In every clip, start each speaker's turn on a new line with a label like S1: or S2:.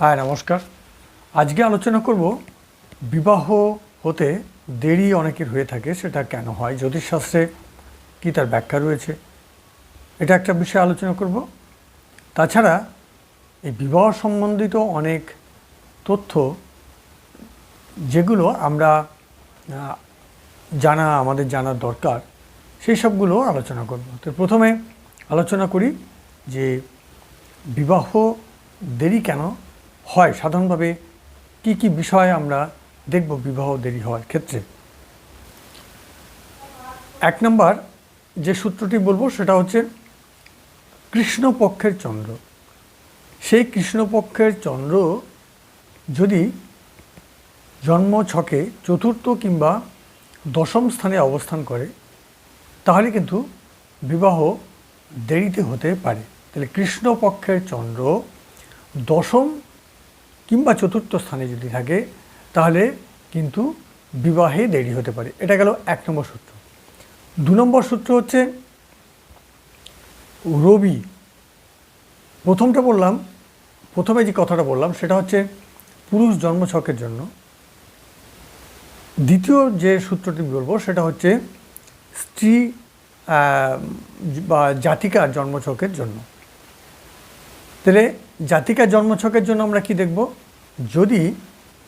S1: হ্যাঁ নমস্কার। আজকে আলোচনা করব বিবাহ হতে দেরি অনেকের হয়ে থাকে, সেটা কেন হয়, জ্যোতিষশাস্ত্রে কী তার ব্যাখ্যা রয়েছে, এটা একটা বিষয়ে আলোচনা করব। তাছাড়া এই বিবাহ সম্বন্ধিত অনেক তথ্য, যেগুলো আমরা জানা, আমাদের জানার দরকার, সেই সবগুলো আলোচনা করব। তো প্রথমে আলোচনা করি যে বিবাহ দেরি কেন হয়, সাধারণভাবে কি কি বিষয়ে আমরা দেখব বিবাহ দেরি হওয়ার ক্ষেত্রে? এক নম্বর যে সূত্রটি বলব সেটা হচ্ছে কৃষ্ণপক্ষের চন্দ্র। সেই কৃষ্ণপক্ষের চন্দ্র যদি জন্ম ছকে চতুর্থ কিংবা দশম স্থানে অবস্থান করে, তাহলে কিন্তু বিবাহ দেরিতে হতে পারে। তাহলে কৃষ্ণপক্ষের চন্দ্র দশম কিংবা চতুর্থ স্থানে যদি থাকে, তাহলে কিন্তু বিবাহে দেরি হতে পারে। এটা গেল এক নম্বর সূত্র। দু নম্বর সূত্র হচ্ছে, রবি, প্রথমটা বললাম, প্রথমে যে কথাটা বললাম, সেটা হচ্ছে পুরুষ জন্মছকের জন্য। দ্বিতীয় যে সূত্রটি বলব, সেটা হচ্ছে স্ত্রী বা জাতিকার জন্মছকের জন্য। তাহলে জাতিকার জন্মছকের জন্য আমরা কি দেখব? যদি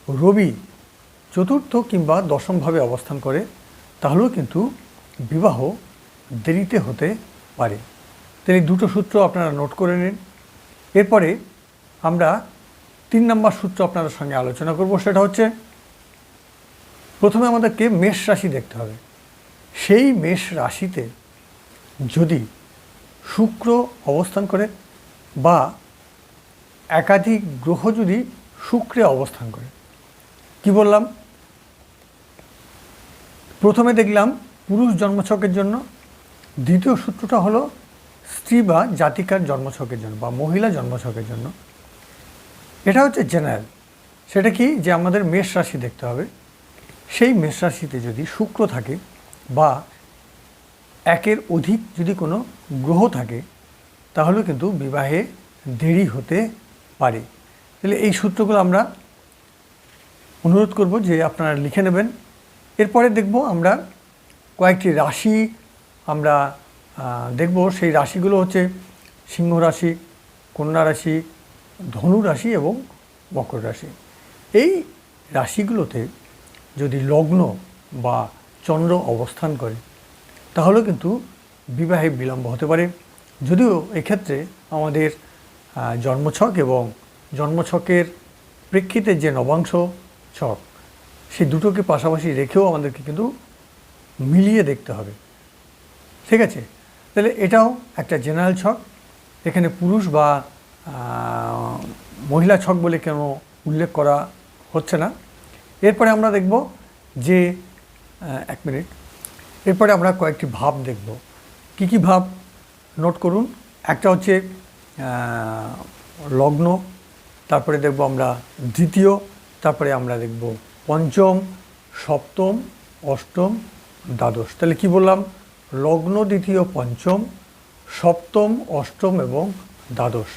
S1: রবি চতুর্থ কিংবা দশমভাবে অবস্থান করে, তাহলেও কিন্তু বিবাহ দেরিতে হতে পারে। এই দুটো সূত্র আপনারা নোট করে নিন। এরপরে আমরা তিন নম্বর সূত্র আপনাদের সঙ্গে আলোচনা করব, সেটা হচ্ছে, প্রথমে আমাদেরকে মেষ রাশি দেখতে হবে। সেই মেষ রাশিতে যদি শুক্র অবস্থান করে বা একাধিক গ্রহ যদি শুক্রে অবস্থান করে, কি বললাম? প্রথমে দেখলাম পুরুষ জন্মছকের জন্য, দ্বিতীয় সূত্রটা হলো স্ত্রী বা জাতিকার জন্মছকের জন্য বা মহিলা জন্মছকের জন্য। এটা হচ্ছে জেনারেল সেটা কি? যে আমাদের মেষ রাশি দেখতে হবে। সেই মেষ রাশিতে যদি শুক্র থাকে বা একের অধিক যদি কোনো গ্রহ থাকে, তাহলে কিন্তু বিবাহে দেরি হতে পারে। তাহলে এই সূত্রগুলো আমরা অনুরোধ করব যে আপনারা লিখে নেবেন। এরপরে দেখব আমরা কয়েকটি রাশি আমরা দেখব। সেই রাশিগুলো হচ্ছে সিংহ রাশি, কন্যা রাশি, ধনু রাশি এবং মকর রাশি। এই রাশিগুলোতে যদি লগ্ন বা চন্দ্র অবস্থান করে, তাহলে কিন্তু বিবাহে বিলম্ব হতে পারে। যদিও এক্ষেত্রে আমাদের জন্মছক এবং জন্মছকের প্রেক্ষিতে যে নবাংশ ছক, সেই দুটোকে পাশাপাশি রেখেও আমাদেরকে কিন্তু মিলিয়ে দেখতে হবে। ঠিক আছে? তাহলে এটাও একটা জেনারেল ছক। এখানে পুরুষ বা মহিলা ছক বলে কেন উল্লেখ করা হচ্ছে না। এরপরে আমরা দেখব যে এক মিনিট এরপরে আমরা কয়েকটি ভাব দেখব। কি কি ভাব? নোট করুন। একটা হচ্ছে লগ্ন, তারপরে দেখব আমরা দ্বিতীয়, তারপরে আমরা দেখব পঞ্চম, সপ্তম, অষ্টম, দ্বাদশ। তাহলে কি বললাম? লগ্ন, দ্বিতীয়, পঞ্চম, সপ্তম, অষ্টম এবং দ্বাদশ।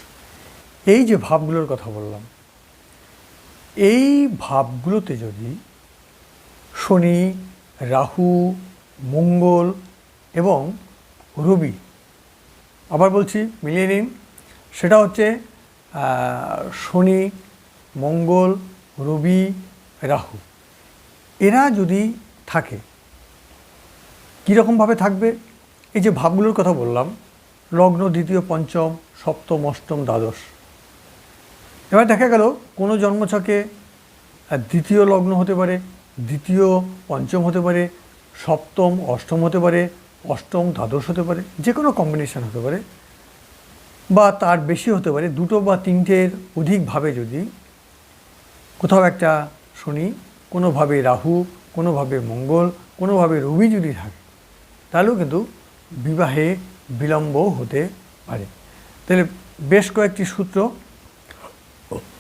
S1: এই যে ভাবগুলোর কথা বললাম, এই ভাবগুলোতে যদি শনি, রাহু, মঙ্গল এবং রবি, আবার বলছি, মিলিয়ে নিন সেটা হচ্ছে শনি, মঙ্গল, রবি, রাহু। এরা যদি থাকে, কীরকমভাবে থাকবে? এই যে ভাবগুলোর কথা বললাম, লগ্ন, দ্বিতীয়, পঞ্চম, সপ্তম, অষ্টম, দ্বাদশ। এবার দেখা গেল, কোনো জন্মছকে দ্বিতীয় লগ্ন হতে পারে, দ্বিতীয়, পঞ্চম হতে পারে, সপ্তম, অষ্টম হতে পারে, অষ্টম, দ্বাদশ হতে পারে যে কোনো কম্বিনেশান হতে পারে। বা তার বেশি হতে পারে, দুটো বা তিনটের অধিকভাবে যদি কোথাও একটা শনি, কোনোভাবে রাহু, কোনোভাবে মঙ্গল, কোনোভাবে রবি যদি থাকে, তাহলেও কিন্তু বিবাহে বিলম্ব হতে পারে। তাহলে বেশ কয়েকটি সূত্র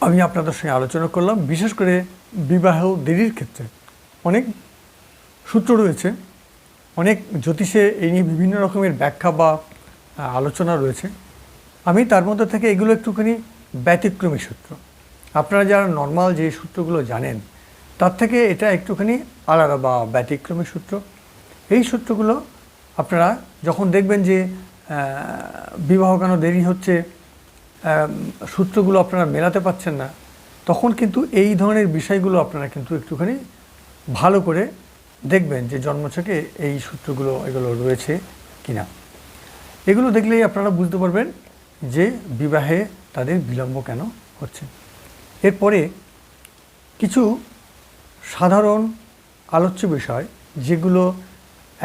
S1: আমি আপনাদের সঙ্গে আলোচনা করলাম। বিশেষ করে বিবাহ দেরির ক্ষেত্রে অনেক সূত্র রয়েছে, অনেক জ্যোতিষে এই নিয়ে বিভিন্ন রকমের ব্যাখ্যা বা আলোচনা রয়েছে। আমি তার মধ্যে থেকে এগুলো একটুখানি ব্যতিক্রমী সূত্র। আপনারা যারা নর্মাল যে সূত্রগুলো জানেন, তার থেকে এটা একটুখানি আলাদা বা ব্যতিক্রমী সূত্র। এই সূত্রগুলো আপনারা যখন দেখবেন যে বিবাহ কেন দেরি হচ্ছে সূত্রগুলো আপনারা মেলাতে পাচ্ছেন না, তখন কিন্তু এই ধরনের বিষয়গুলো আপনারা কিন্তু একটুখানি ভালো করে দেখবেন যে জন্ম থেকে এই সূত্রগুলো এগুলো রয়েছে কিনা। এগুলো দেখলেই আপনারা বুঝতে পারবেন যে বিবাহে তাদের বিলম্ব কেন হচ্ছে? এরপরে কিছু সাধারণ আলোচ্য বিষয় যেগুলো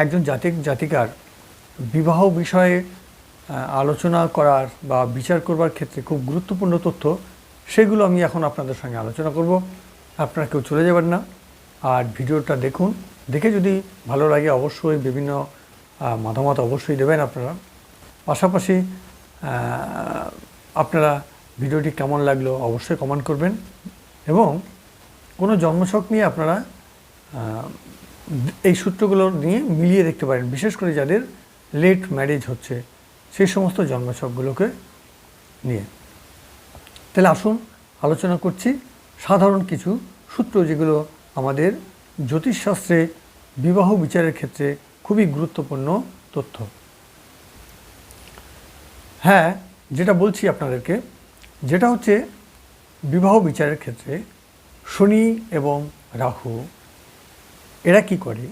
S1: একজন জাতিক জাতিকার বিবাহ বিষয়ে আলোচনা করার বা বিচার করবার ক্ষেত্রে খুব গুরুত্বপূর্ণ তথ্য, সেগুলো আমি এখন আপনাদের সঙ্গে আলোচনা করব। আপনারা কেউ চলে যাবেন না। আর ভিডিওটা দেখুন। দেখে যদি ভালো লাগে অবশ্যই বিভিন্ন মতামত অবশ্যই দেবেন আপনারা। পাশাপাশি আপনারা ভিডিওটি কেমন লাগল অবশ্যই কমেন্ট করবেন। এবং কোনো জন্মছক নিয়ে আপনারা এই সূত্রগুলো নিয়ে মিলিয়ে দেখতে পারেন। বিশেষ করে যাদের লেট ম্যারেজ হচ্ছে, সেই সমস্ত জন্মছকগুলোকে নিয়ে। তাহলে আসুন, আলোচনা করছি সাধারণ কিছু সূত্র যেগুলো আমাদের জ্যোতিষশাস্ত্রে বিবাহ বিচারের ক্ষেত্রে খুবই গুরুত্বপূর্ণ তথ্য। হ্যাঁ যেটা বলছি আপনাদেরকে, যেটা হচ্ছে বিবাহ বিচারের ক্ষেত্রে শনি এবং রাহু, এরা কি করে?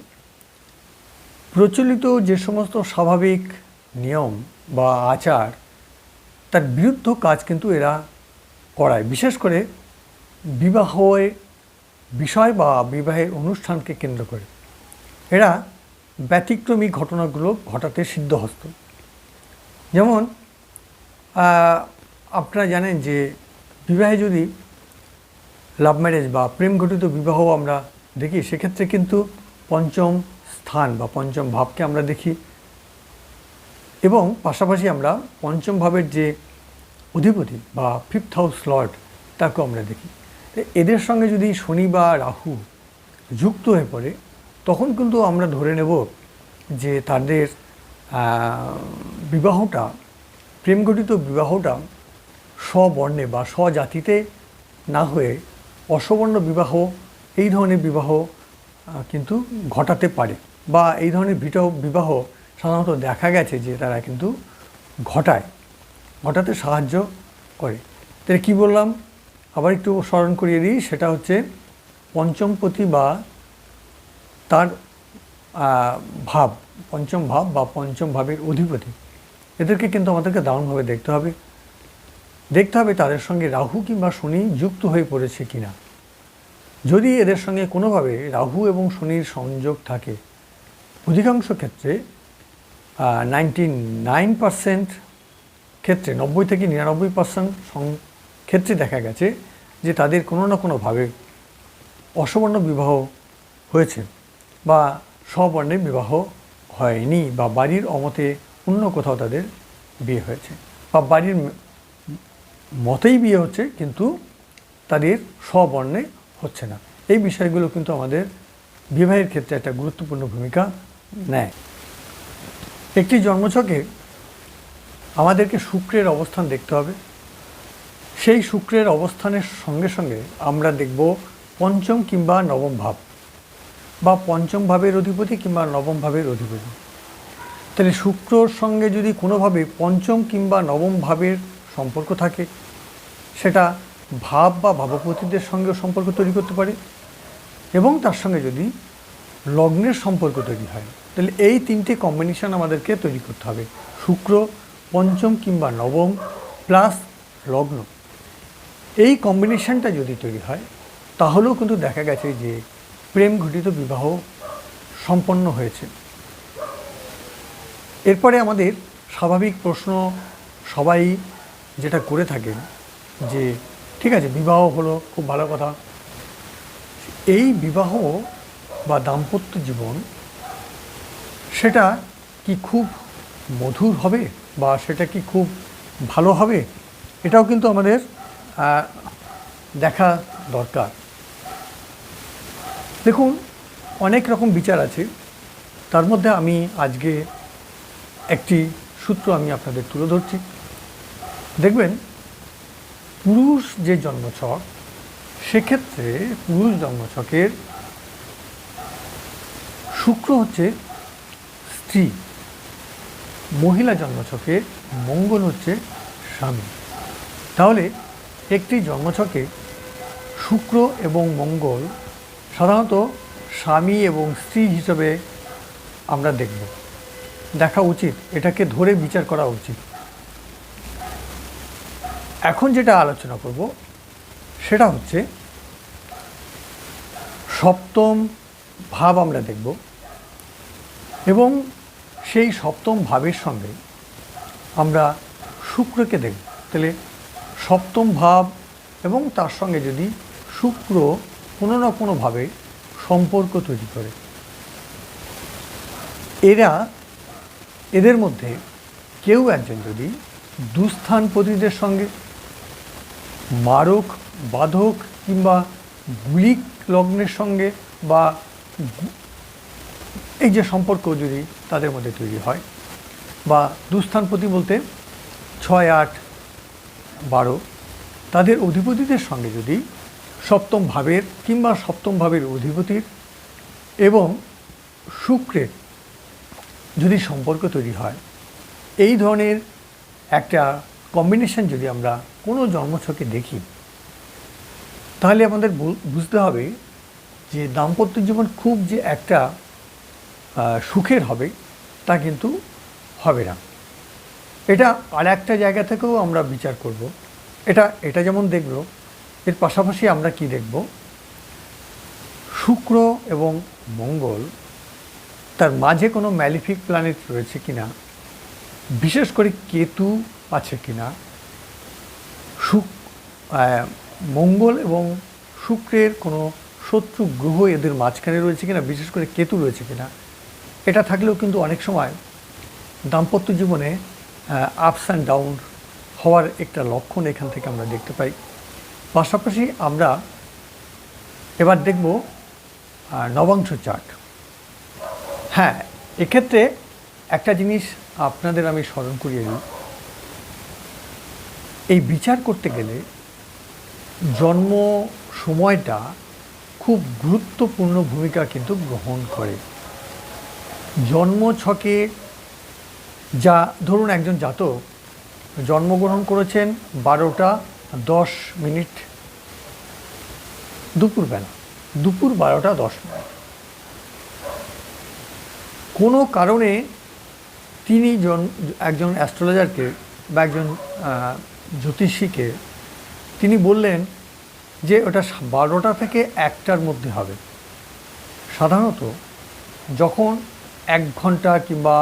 S1: প্রচলিত যে সমস্ত স্বাভাবিক নিয়ম বা আচার, তার বিরুদ্ধ কাজ কিন্তু এরা করায়। বিশেষ করে বিবাহের বিষয় বা বিবাহের অনুষ্ঠানকে কেন্দ্র করে। এরা ব্যতিক্রমী ঘটনাগুলো ঘটাতে সিদ্ধহস্ত। যেমন আপনারা জানেন যে বিবাহে যদি লাভ ম্যারেজ বা প্রেম ঘটিত বিবাহ আমরা দেখি, সেক্ষেত্রে কিন্তু পঞ্চম স্থান বা পঞ্চম ভাবকে আমরা দেখি। এবং পাশাপাশি আমরা পঞ্চম ভাবের যে অধিপতি বা ফিফথ হাউস লর্ড তাকেও আমরা দেখি। এদের সঙ্গে যদি শনি বা রাহু যুক্ত হয়ে পড়ে, তখন কিন্তু আমরা ধরে নেব যে তাদের বিবাহটা প্রেমঘটিত বিবাহটা স্ববর্ণে বা স্বজাতিতে না হয়ে অসবর্ণ বিবাহ, এই ধরনের বিবাহ কিন্তু ঘটাতে পারে। বা এই ধরনের বিবাহ সাধারণত দেখা গেছে যে তারা কিন্তু ঘটায়, ঘটাতে সাহায্য করে। তাহলে কী বললাম? আবার একটু স্মরণ করিয়ে দিই, সেটা হচ্ছে পঞ্চমপতি বা তার ভাব, পঞ্চম ভাব বা পঞ্চম ভাবের অধিপতি। এদেরকে কিন্তু আমাদেরকে দারুণভাবে দেখতে হবে। দেখতে হবে তাদের সঙ্গে রাহু কিংবা শনি যুক্ত হয়ে পড়েছে কিনা। যদি এদের সঙ্গে কোনোভাবে রাহু এবং শনির সংযোগ থাকে, অধিকাংশ ক্ষেত্রে নাইনটি নাইন পার্সেন্ট ক্ষেত্রে, নব্বই থেকে নিরানব্বই পার্সেন্ট ক্ষেত্রে দেখা গেছে যে তাদের কোনো না কোনোভাবে অসবর্ণ বিবাহ হয়েছে বা স্ববর্ণে বিবাহ হয়নি বা বাড়ির অমতে অন্য কোথাও তাদের বিয়ে হয়েছে। বা বাড়ির মতেই বিয়ে হচ্ছে, কিন্তু তাদের স্ববর্ণে হচ্ছে না। এই বিষয়গুলো কিন্তু আমাদের বিবাহের ক্ষেত্রে একটা গুরুত্বপূর্ণ ভূমিকা নেয়। একটি জন্মছকে আমাদেরকে শুক্রের অবস্থান দেখতে হবে। সেই শুক্রের অবস্থানের সঙ্গে সঙ্গে আমরা দেখব পঞ্চম কিংবা নবম ভাব বা পঞ্চম ভাবের অধিপতি কিংবা নবম ভাবের অধিপতি। তাহলে শুক্রর সঙ্গে যদি কোনোভাবে পঞ্চম কিংবা নবম ভাবের সম্পর্ক থাকে, সেটা ভাব বা ভাবপতিদের সঙ্গেও সম্পর্ক তৈরি করতে পারে। এবং তার সঙ্গে যদি লগ্নের সম্পর্ক তৈরি হয়, তাহলে এই তিনটে কম্বিনেশান আমাদেরকে তৈরি করতে হবে। শুক্র, পঞ্চম কিংবা নবম প্লাস লগ্ন। এই কম্বিনেশানটা যদি তৈরি হয়, তাহলেও কিন্তু দেখা গেছে যে প্রেম ঘটিত বিবাহ সম্পন্ন হয়েছে। এরপরে আমাদের স্বাভাবিক প্রশ্ন সবাই যেটা করে থাকেন যে, ঠিক আছে, বিবাহ হলো, খুব ভালো কথা। এই বিবাহ বা দাম্পত্য জীবন সেটা কি খুব মধুর হবে বা সেটা কি খুব ভালো হবে? এটাও কিন্তু আমাদের দেখা দরকার। দেখুন, অনেক রকম বিচার আছে। তার মধ্যে আমি আজকে একটি সূত্র আমি আপনাদের তুলে ধরছি। দেখবেন, পুরুষ যে জন্মছক, সেক্ষেত্রে পুরুষ জন্মছকের শুক্র হচ্ছে স্ত্রী, মহিলা জন্মছকের মঙ্গল হচ্ছে স্বামী। তাহলে একটি জন্মছকে শুক্র এবং মঙ্গল সাধারণত স্বামী এবং স্ত্রী হিসেবে আমরা দেখব। দেখা উচিত, এটাকে ধরে বিচার করা উচিত। এখন যেটা আলোচনা করব, সেটা হচ্ছে, সপ্তম ভাব আমরা দেখব এবং সেই সপ্তম ভাবের সঙ্গে আমরা শুক্রকে দেখব। তাহলে সপ্তম ভাব এবং তার সঙ্গে যদি শুক্র কোনো না কোনোভাবে সম্পর্ক তৈরি করে, এরা এদের মধ্যে কেউ একজন যদি দুস্থানপতিদের সঙ্গে মারক, বাধক কিংবা গুলিক লগ্নের সঙ্গে বা এই যে সম্পর্ক যদি তাদের মধ্যে তৈরি হয় বা দুস্থানপতি বলতে ছয়, আট, বারো, তাদের অধিপতিদের সঙ্গে যদি সপ্তম ভাবের কিংবা সপ্তম ভাবের অধিপতির এবং শুক্রের যদি সম্পর্ক তৈরি হয়, এই ধরনের একটা কম্বিনেশন যদি আমরা কোনো জন্মছকে দেখি, তাহলে আমাদের বুঝতে হবে যে দাম্পত্য জীবন খুব যে একটা সুখের হবে, তা কিন্তু হবে না। এটা আর একটা জায়গা থেকেও আমরা বিচার করব। এটা এটা যেমন দেখব, এর পাশাপাশি আমরা কি দেখব? শুক্র এবং মঙ্গল তার মাঝে কোনো ম্যালিফিক প্ল্যানেট রয়েছে কি না বিশেষ করে কেতু আছে কিনা? শুক আহ, মঙ্গল এবং শুক্রের কোনো শত্রু গ্রহ এদের মাঝখানে রয়েছে কিনা? বিশেষ করে কেতু রয়েছে কিনা? এটা থাকলেও কিন্তু অনেক সময় দাম্পত্য জীবনে আপস অ্যান্ড ডাউন হওয়ার একটা লক্ষণ এখান থেকে আমরা দেখতে পাই। পাশাপাশি আমরা এবার দেখব নবাংশ চার্ট হ্যাঁ এক্ষেত্রে একটা জিনিস আপনাদের আমি স্মরণ করিয়ে দিই। এই বিচার করতে গেলে জন্ম সময়টা খুব গুরুত্বপূর্ণ ভূমিকা কিন্তু গ্রহণ করে। জন্ম ছকে যা, ধরুন একজন জাতক জন্মগ্রহণ করেছেন বারোটা দশ মিনিট দুপুরবেলা। দুপুর বারোটা দশ মিনিট। কোনো কারণে তিনি জন, একজন অ্যাস্ট্রোলজারকে বা একজন জ্যোতিষীকে তিনি বললেন যে ওটা বারোটা থেকে একটার মধ্যে হবে। সাধারণত যখন এক ঘণ্টা কিংবা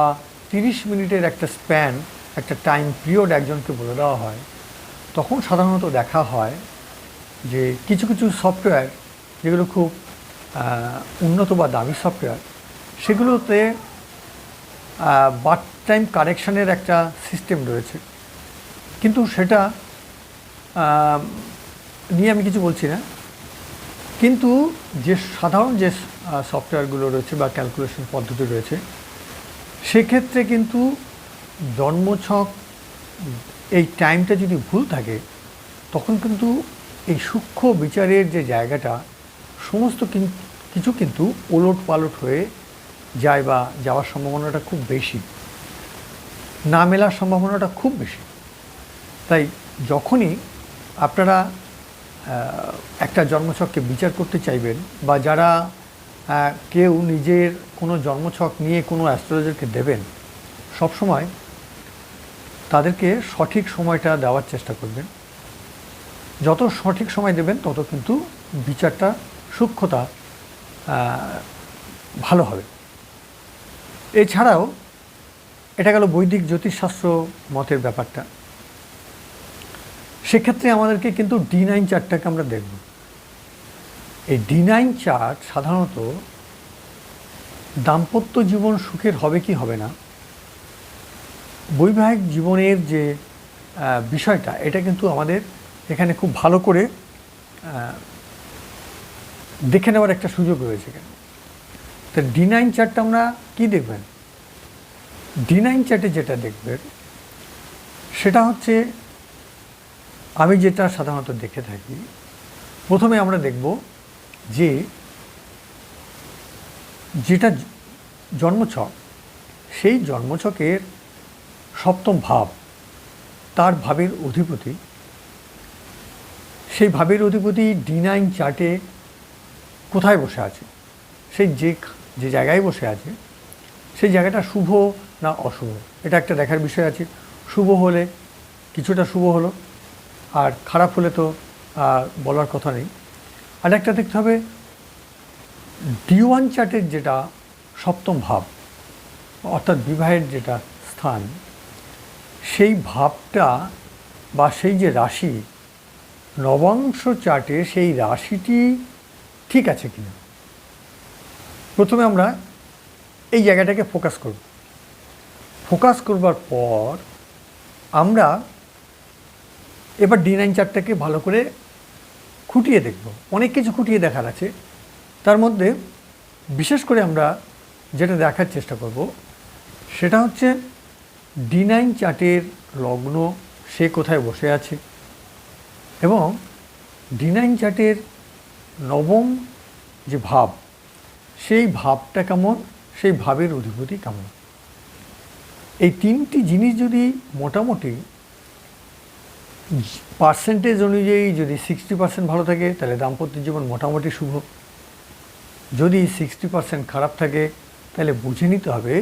S1: তিরিশ মিনিটের একটা স্প্যান, একটা টাইম পিরিয়ড একজনকে বলে দেওয়া হয়, তখন সাধারণত দেখা হয় যে কিছু কিছু সফটওয়্যার যেগুলো খুব উন্নত বা দামি সফটওয়্যার সেগুলোতে বার্থ টাইম কারেকশানের একটা সিস্টেম রয়েছে। কিন্তু সেটা নিয়ে আমি কিছু বলছি না। কিন্তু যে সাধারণ যে সফটওয়্যারগুলো রয়েছে বা ক্যালকুলেশন পদ্ধতি রয়েছে, সেক্ষেত্রে কিন্তু জন্মছক, এই টাইমটা যদি ভুল থাকে, তখন কিন্তু এই সূক্ষ্ম বিচারের যে জায়গাটা, সমস্ত কিছু কিন্তু ওলট পালট হয়ে যায় বা যাওয়ার সম্ভাবনাটা খুব বেশি। না মেলার সম্ভাবনাটা খুব বেশি। তাই যখনই আপনারা একটা জন্মছককে বিচার করতে চাইবেন বা যারা কেউ নিজের কোনো জন্মছক নিয়ে কোনো অ্যাস্ট্রোলজারকে দেবেন, সবসময় তাদেরকে সঠিক সময়টা দেওয়ার চেষ্টা করবেন। যত সঠিক সময় দেবেন, তত কিন্তু বিচারটা, সূক্ষ্মতা ভালো হবে। এছাড়াও এটা গেল বৈদিক জ্যোতিষশাস্ত্র মতের ব্যাপারটা। সেক্ষেত্রে আমাদেরকে কিন্তু ডি নাইন চার্টটাকে আমরা দেখব। এই ডি নাইন চার্ট সাধারণত দাম্পত্য জীবন সুখের হবে কি হবে না, বৈবাহিক জীবনের যে বিষয়টা, এটা কিন্তু আমাদের এখানে খুব ভালো করে দেখে নেওয়ার একটা সুযোগ রয়েছে এখানে। তো ডি নাইন চার্টটা আমরা কী দেখবেন? ডি নাইন চার্টে যেটা দেখবেন, সেটা হচ্ছে আমি যেটা সাধারণত দেখে থাকি, প্রথমে আমরা দেখব যে যেটা জন্মছক, সেই জন্মছকের সপ্তম ভাব, তার ভাবের অধিপতি, সেই ভাবের অধিপতি ডি নাইন চার্টে কোথায় বসে আছে? সেই যে যে জায়গায় বসে আছে, সেই জায়গাটা শুভ না অশুভ? এটা একটা দেখার বিষয় আছে। শুভ হলে কিছুটা শুভ হলো, আর খারাপ হলে তো বলার কথা নেই। আর একটা দেখতে হবে ডিওয়ান চার্টের যেটা সপ্তম ভাব, অর্থাৎ বিবাহের যেটা স্থান, সেই ভাবটা বা সেই যে রাশি নবাংশ চার্টে সেই রাশিটি ঠিক আছে কিনা? প্রথমে আমরা এই জায়গাটাকে ফোকাস করব। ফোকাস করবার পর আমরা এবার ডি নাইন চার্টটাকে ভালো করে খুঁটিয়ে দেখব। অনেক কিছু খুঁটিয়ে দেখার আছে। তার মধ্যে বিশেষ করে আমরা যেটা দেখার চেষ্টা করব, সেটা হচ্ছে ডি নাইন চার্টের লগ্ন সে কোথায় বসে আছে এবং ডি নাইন চার্টের নবম যে ভাব সেই ভাবটা কেমন, সেই ভাবের অধিপতি কেমন? এই তিনটি জিনিস যদি মোটামুটি পার্সেন্টেজ অনুযায়ী যদি সিক্সটি পার্সেন্ট ভালো থাকে, তাহলে দাম্পত্য জীবন মোটামুটি শুভ। যদি সিক্সটি পার্সেন্ট খারাপ থাকে, তাহলে বুঝে নিতে হবে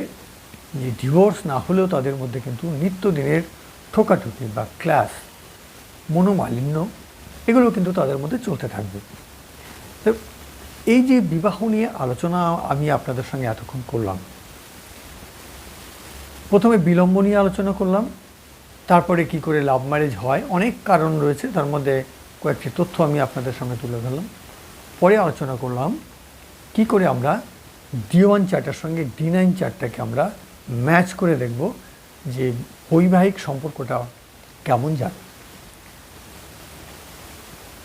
S1: যে ডিভোর্স না হলেও তাদের মধ্যে কিন্তু নিত্যদিনের ঠোকাঠুকি বা ক্লাস মনোমালিন্য, এগুলো কিন্তু তাদের মধ্যে চলতে থাকবে। এই যে বিবাহ নিয়ে আলোচনা আমি আপনাদের সঙ্গে এতক্ষণ করলাম, প্রথমে বিলম্ব নিয়ে আলোচনা করলাম, তারপরে কি করে লাভ ম্যারেজ হয়, অনেক কারণ রয়েছে, তার মধ্যে কয়েকটি তথ্য আমি আপনাদের সামনে তুলে ধরলাম। পরে আলোচনা করলাম, কি করে আমরা ডি ওয়ান চার্টের সঙ্গে ডি নাইন চার্টটাকে আমরা ম্যাচ করে দেখব যে বৈবাহিক সম্পর্কটা কেমন যাবে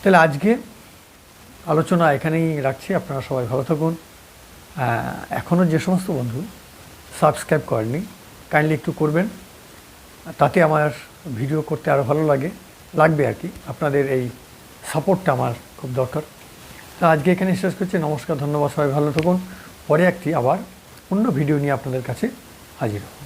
S1: তাহলে আজকে আলোচনা এখানেই রাখছি। আপনারা সবাই ভালো থাকুন। এখনও যে সমস্ত বন্ধু সাবস্ক্রাইব করেননি, কাইন্ডলি একটু করবেন। তাতে আমার ভিডিও করতে আরও ভালো লাগে, লাগবে আর কি। আপনাদের এই সাপোর্টটা আমার খুব দরকার। তা আজকে এখানে শেষ করছি। নমস্কার, ধন্যবাদ, সবাই ভালো থাকুন। পরে একটি আবার অন্য ভিডিও নিয়ে আপনাদের কাছে হাজির হব।